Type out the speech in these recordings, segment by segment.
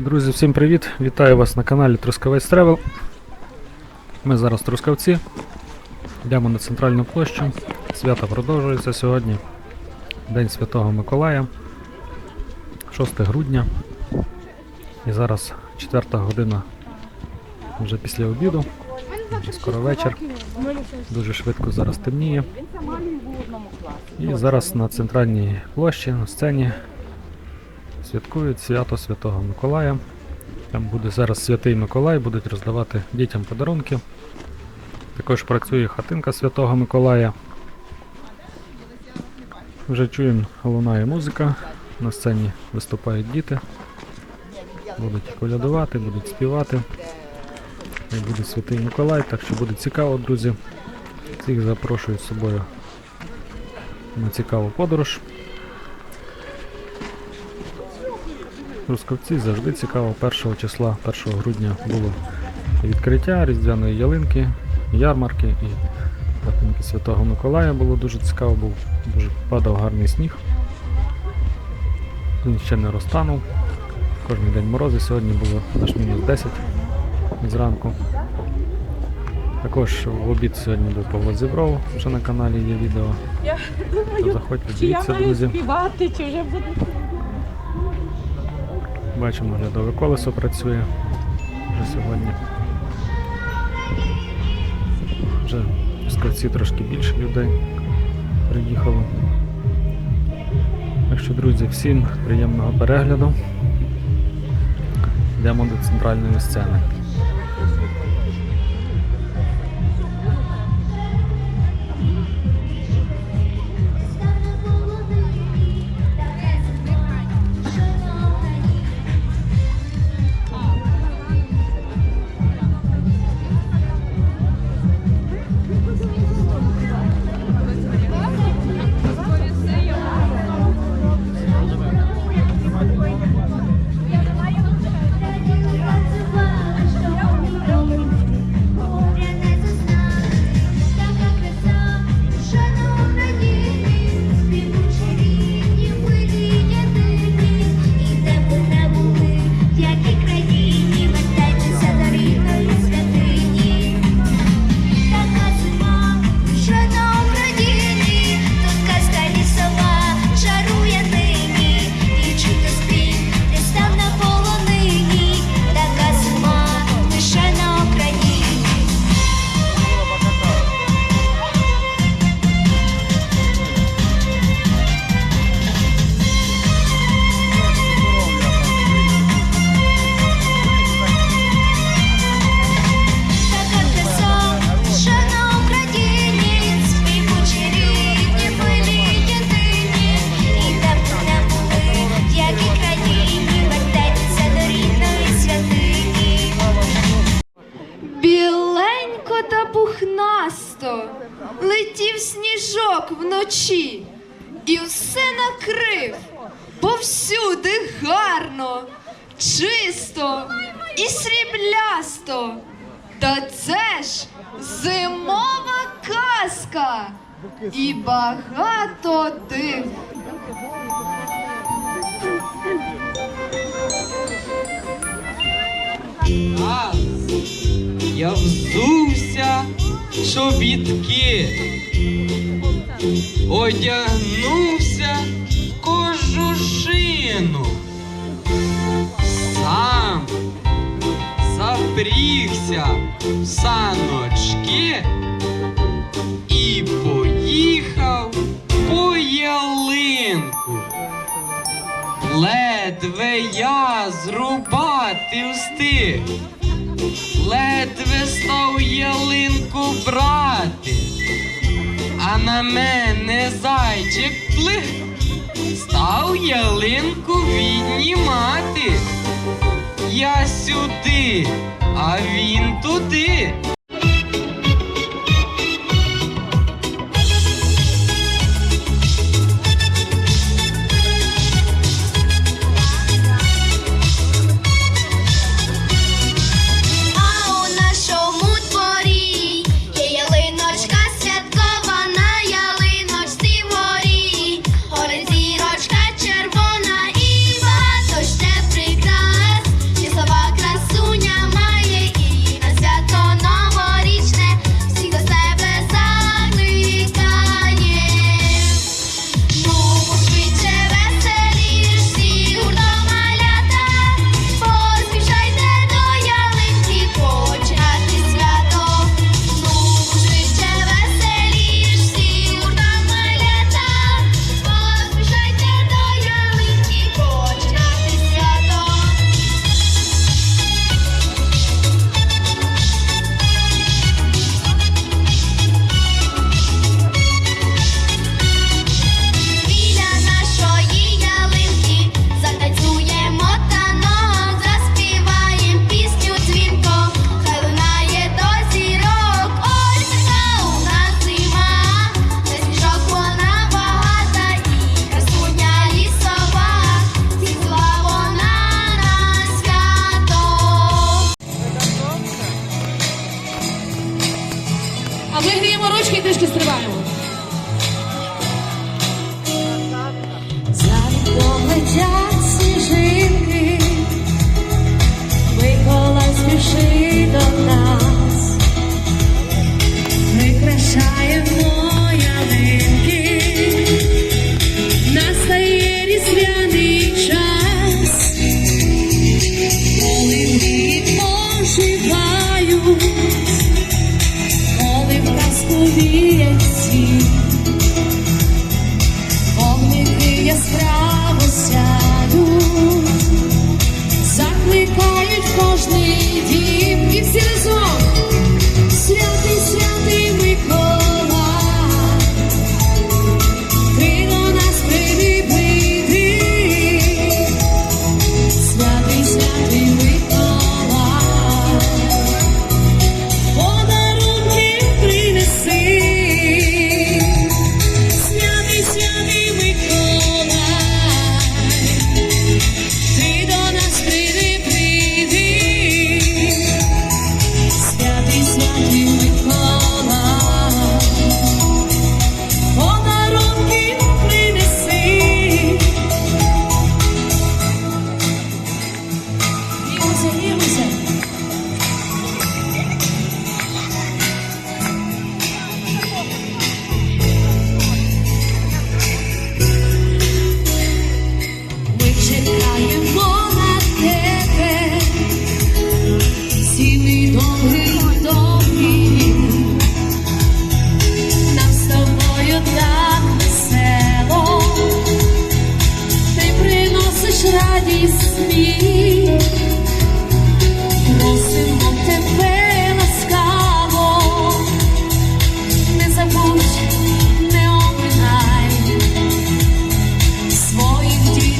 Друзі, всім привіт! Вітаю вас на каналі Трускавець Тревел. Ми зараз Трускавці. Йдемо на центральну площу. Свято продовжується сьогодні. День Святого Миколая. 6 грудня. І зараз 4 година вже після обіду. Вже скоро вечір. Дуже швидко зараз темніє. І зараз на центральній площі, на сцені святкують свято Святого Миколая. Там буде зараз святий Миколай, будуть роздавати дітям подарунки. Також працює хатинка Святого Миколая. Вже чуємо, лунає музика. На сцені виступають діти. Будуть колядувати, будуть співати. І буде святий Миколай, так що буде цікаво, друзі. Всіх запрошую з собою на цікаву подорож. Рускавці завжди цікаво. 1 числа, 1 грудня було відкриття Різдвяної ялинки, ярмарки і хатинки Святого Миколая було дуже цікаво, був дуже падав гарний сніг. Він ще не розтанув. Кожен день морози, сьогодні було аж мінус 10 зранку. Також в обід сьогодні був Павло Зібров, вже на каналі є відео. Я думаю, заходьте, чи я дивіться, маю друзі. співати, чи вже буду. Бачимо, глядове колесо працює вже сьогодні. Вже в Трускавці трошки більше людей приїхало. Так що, друзі, всім приємного перегляду. Йдемо до центральної сцени. Чисто і сріблясто. Та це ж зимова казка і багато див. Раз я взувся чобітки, одягнувся в кожушину, сам запрігся в саночки і поїхав по ялинку. Ледве я зрубати встиг, ледве став ялинку брати, а на мене зайчик плих, став ялинку віднімати. Я сюди, а він туди.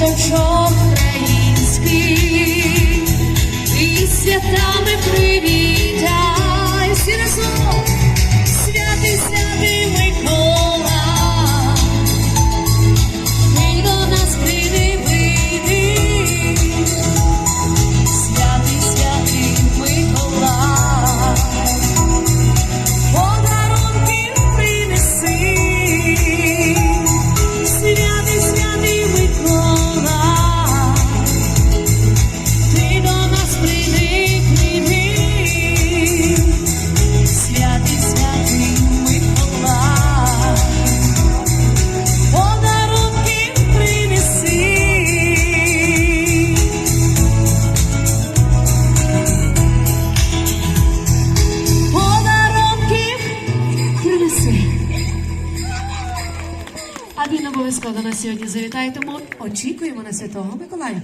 Дочок український, і святами привіт. Очікуємо на Святого Миколая.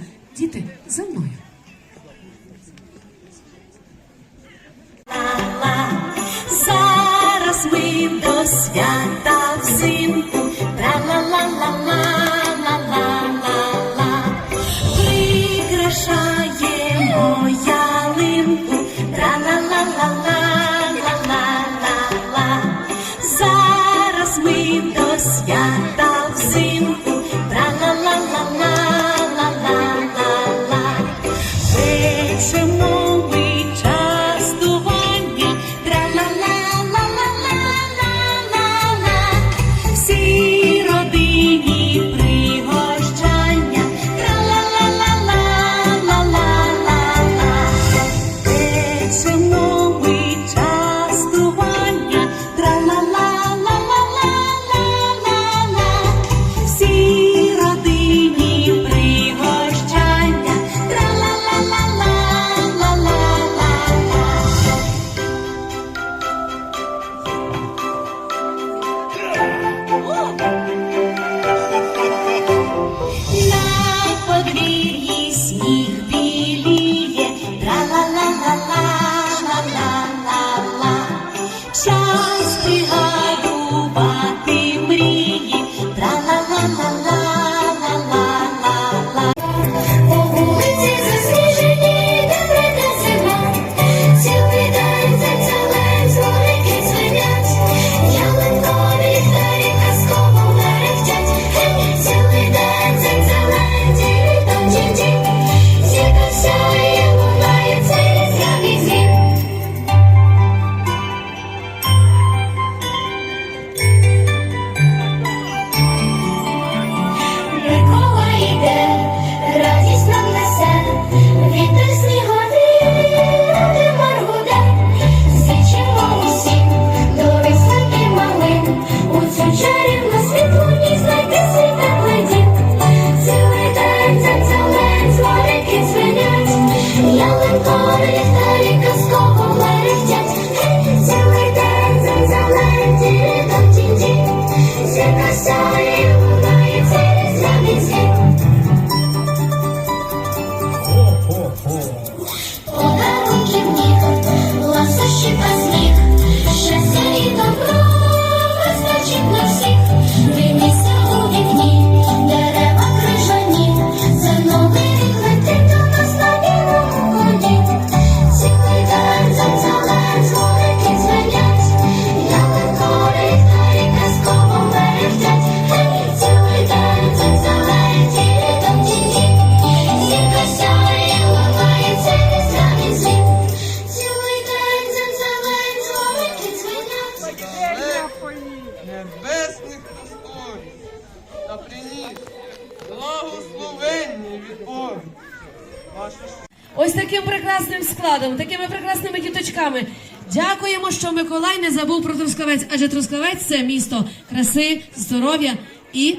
Складом, такими прекрасними діточками. Дякуємо, що Миколай не забув про Трускавець, адже Трускавець це місто краси, здоров'я і,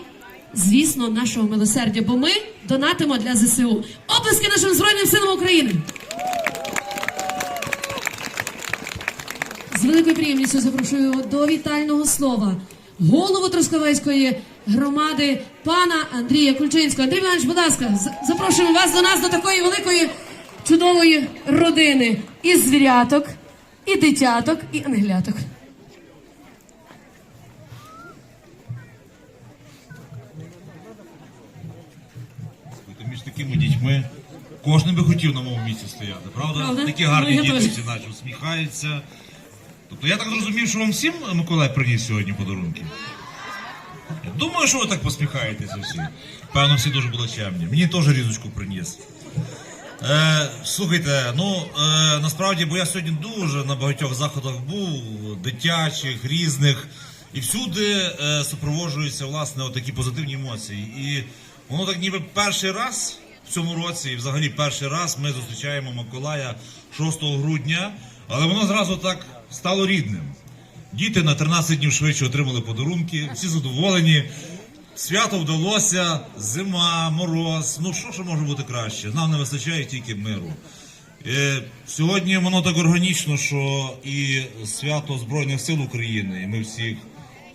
звісно, нашого милосердя. Бо ми донатимо для ЗСУ. Оплески нашим Збройним силам України. З великою приємністю запрошую до вітального слова голову Трускавецької громади пана Андрія Кульчинського. Андрій Іванович, будь ласка, запрошуємо вас до нас до такої великої чудової родини і звіряток, і дитяток, і ангеляток. Між такими дітьми кожен би хотів на моєму місці стояти, правда? Правда? Такі гарні Ну, діти всі наче усміхаються. Тобто я так зрозумів, що вам всім Миколай приніс сьогодні подарунки. Я думаю, що ви так посміхаєтеся всі. Певно, всі дуже були чемні. Мені теж різочку приніс. Е, слухайте, ну е, насправді, бо я сьогодні дуже на багатьох заходах був, дитячих, різних, і всюди е, супроводжуються власне такі позитивні емоції. І воно так ніби перший раз в цьому році, і взагалі перший раз ми зустрічаємо Миколая 6 грудня, але воно зразу так стало рідним. Діти на 13 днів швидше отримали подарунки, всі задоволені. Свято вдалося, зима, мороз. Ну що ж може бути краще? Нам не вистачає тільки миру. Е, сьогодні воно так органічно, що і свято Збройних сил України, і ми всіх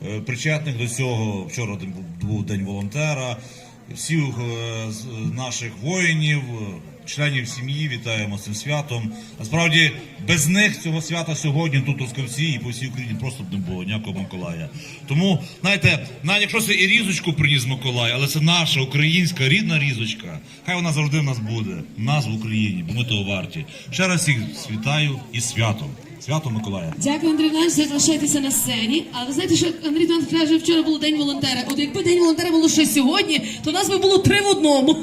е, причетних до цього. Вчора був день волонтера. Всіх е, з- наших воїнів, е, членів сім'ї вітаємо з цим святом. Насправді без них цього свята сьогодні тут у Трускавці і по всій Україні просто б не було ніякого Миколая. Тому, знаєте, навіть якщо це і різочку приніс Миколай, але це наша українська рідна різочка. Хай вона завжди в нас буде, в нас в Україні, бо ми того варті. Ще раз всіх вітаю із святом. Свято Миколая. Дякую, Андрій Іванович, залишайтеся на сцені. А ви знаєте, що Андрій Іванович каже, вчора був день волонтера. От якби день волонтера було ще сьогодні, то нас би було три в одному.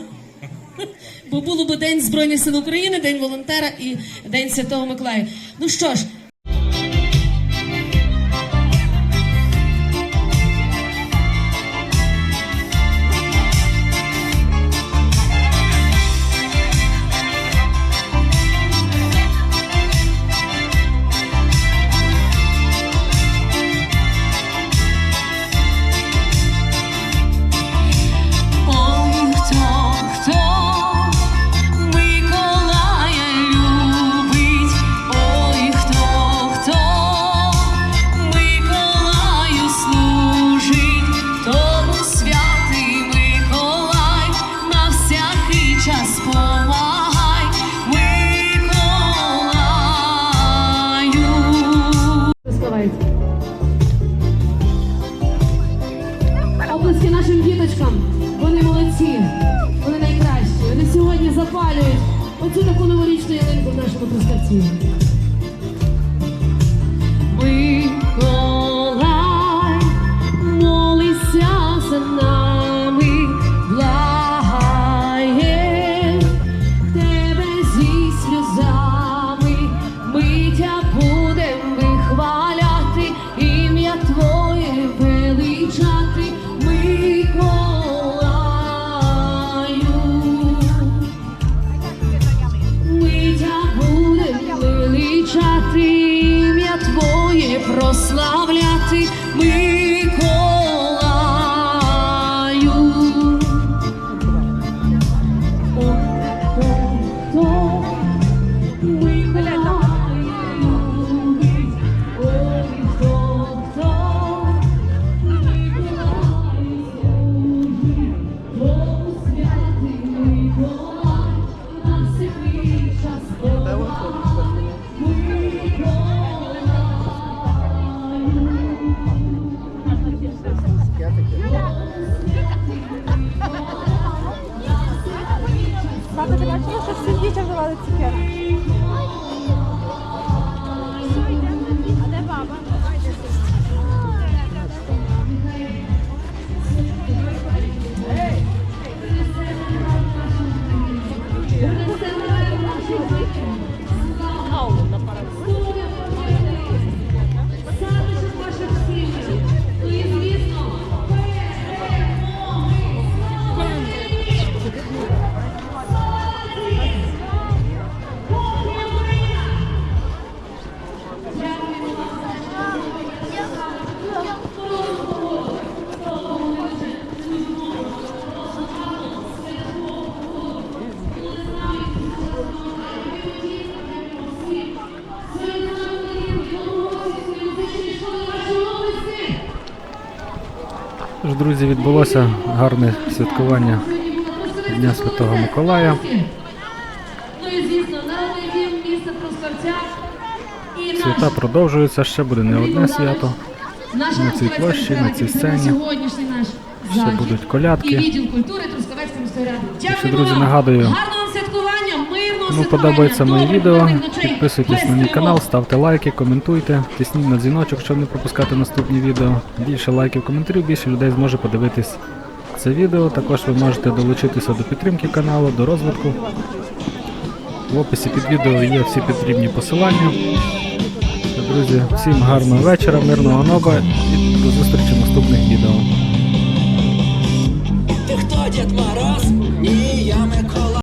Бо було б День Збройних сил України, День волонтера і День Святого Миколая. Ну що ж, Тато, ти бачила, що всім дітям давали цукерки? Друзі, відбулося гарне святкування Дня Святого Миколая. Ну і звісно, місце. Свята продовжуються, ще буде не одне свято. На цій площі, на цій сцені. Ще будуть колядки. Ще, друзі, нагадую, Гарного вам святкування, мирного Кому подобається моє відео, підписуйтесь на мій канал, ставте лайки, коментуйте, тисніть на дзвіночок, щоб не пропускати наступні відео. Більше лайків, коментарів, більше людей зможе подивитись це відео. Також ви можете долучитися до підтримки каналу, до розвитку. В описі під відео є всі потрібні посилання. Друзі, всім гарного вечора, мирного неба і до зустрічі в наступних відео. Ти хто Дід Мороз? Ні, я Микола.